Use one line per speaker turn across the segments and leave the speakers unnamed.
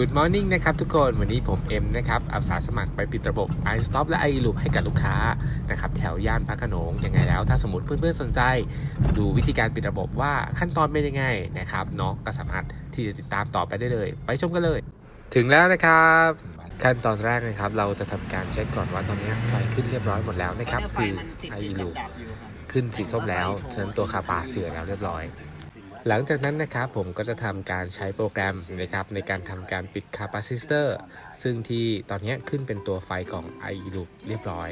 Good morning นะครับทุกคนวันนี้ผมเอ็มนะครับอาสาสมัครไปปิดระบบ iStop และ iLoop ให้กับลูกค้านะครับแถวย่านพระโขนงยังไงแล้ว ถ้าสมมติเพื่อนๆสนใจ ดูวิธีการปิดระบบว่าขั้นตอนเป็นยังไงนะครับเนาะก็สามารถที่จะติดตามต่อไปได้เลย ไปชมกันเลย ถึงแล้วนะครับขั้นตอนแรกนะครับ เราจะทำการเช็คก่อนว่าตอนนี้ไฟขึ้นเรียบร้อยหมดแล้วนะครับคือ iLoop ขึ้นสีส้มแล้วฉะนั้นตัวคาปาเสียแล้วเรียบร้อย หลังจากนั้นนะครับผมก็จะทำการใช้โปรแกรมนะครับในการทำการปิดคาปาซิเตอร์ซึ่งที่ตอนนี้ขึ้นเป็นตัวไฟของ iLoop เรียบร้อย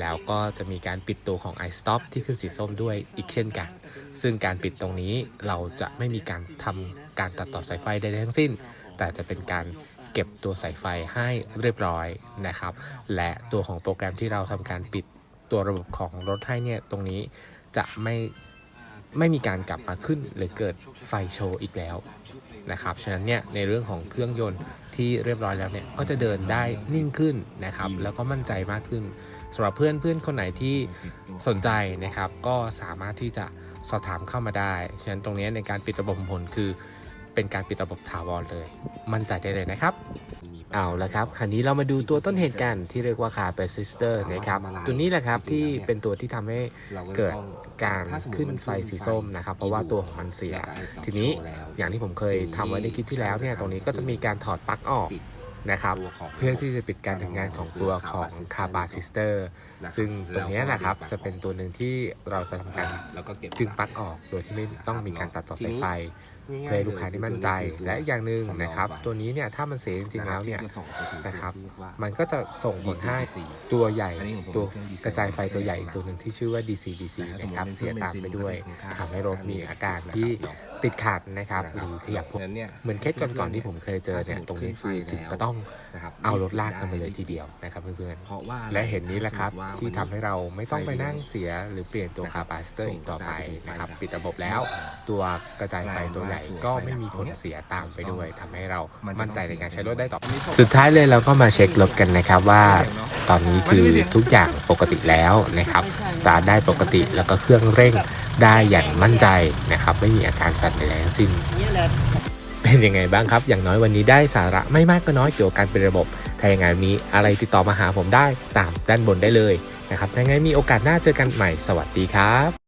แล้วก็จะมีการปิดตัวของ iStop ที่ขึ้นสีส้มด้วยอีกเช่นกัน ซึ่งการปิดตรงนี้เราจะไม่มีการทำการตัดต่อสายไฟใดๆทั้งสิ้น แต่จะเป็นการเก็บตัวสายไฟให้เรียบร้อยนะครับ และตัวของโปรแกรมที่เราทำการปิดตัวระบบของรถให้เนี่ยตรงนี้จะไม่ ไม่มีการกลับมาขึ้นหรือเกิดไฟโชว์อีกแล้วนะครับ ฉะนั้นเนี่ยในเรื่องของเครื่องยนต์ที่เรียบร้อยแล้วเนี่ยก็จะเดินได้นิ่งขึ้นนะครับ แล้วก็มั่นใจมากขึ้นสำหรับเพื่อนเพื่อนคนไหนที่สนใจนะครับ ก็สามารถที่จะสอบถามเข้ามาได้ ฉะนั้นตรงนี้ในการปิดระบบผลคือเป็นการปิดระบบถาวรเลย มั่นใจได้เลยนะครับ เอาละครับคราวนี้เรามาดูตัวต้นเหตุกันที่เรียกว่าคาเปซิสเตอร์นะครับตัวนี้แหละครับที่เป็นตัวที่ทำให้เกิดการขึ้นไฟสีส้มนะครับ เพราะว่าตัวของมันเสีย ทีนี้อย่างที่ผมเคยทำไว้ในคลิปที่แล้วเนี่ยตรงนี้ก็จะมีการถอดปลั๊กออกนะครับเพื่อที่จะปิดการทำงานของตัวของคาบาซิสเตอร์ซึ่งตรงนี้แหละครับจะเป็นตัวหนึ่งที่เราจะทำการ
แล้วก็เก็บ
ดึงปลั๊กออกโดยที่ไม่ต้องมีการตัดต่อสายไฟ เพื่อให้ลูกค้าได้มั่นใจ และอีกอย่างหนึ่งนะครับ ตัวนี้เนี่ยถ้ามันเสียจริงๆแล้วเนี่ยนะครับ มันก็จะส่งผลให้ตัวใหญ่ตัวกระจายไฟตัวใหญ่อีกตัวหนึ่งที่ชื่อว่า DC DC นะครับเสียตามไปด้วยทำให้รถมีอาการที่ติดขัดนะครับหรือขยับพวก
นั้นเนี่ย
เหมือนเคสก่อนๆที่ผมเคยเจอเนี่ยตรงนี้คือถึงก็ต้อง
นะครับ
เอารถลากกันมาเลยทีเดียวนะครับเพื่อนๆ
เพราะว่า
และเห็นนี้แหละครับที่ทำให้เราไม่ต้องไปนั่งเสียหรือเปลี่ยนตัวคาปาซิเตอร์อีกต่อไปนะครับปิดระบบแล้ว ตัวกระจายไฟตัวใหญ่ก็ไม่มีผลเสียตามไปด้วยทำให้เรามั่นใจในการใช้รถได้ต่อไปสุดท้ายเลยเราก็มาเช็ครถกันนะครับว่าตอนนี้คือทุกอย่างปกติแล้วนะครับสตาร์ทได้ปกติแล้วก็เครื่องเร่งได้อย่างมั่นใจนะครับไม่มีอาการสั่นใดๆทั้งสิ้น เป็นยังไงบ้างครับ อย่างน้อยวันนี้ได้สาระไม่มากก็น้อยเกี่ยวกับการเป็นระบบ ถ้าอย่างไงมีอะไรติดต่อมาหาผมได้ตามด้านบนได้เลยนะครับถ้าอย่างไงมีโอกาสหน้าเจอกันใหม่ สวัสดีครับ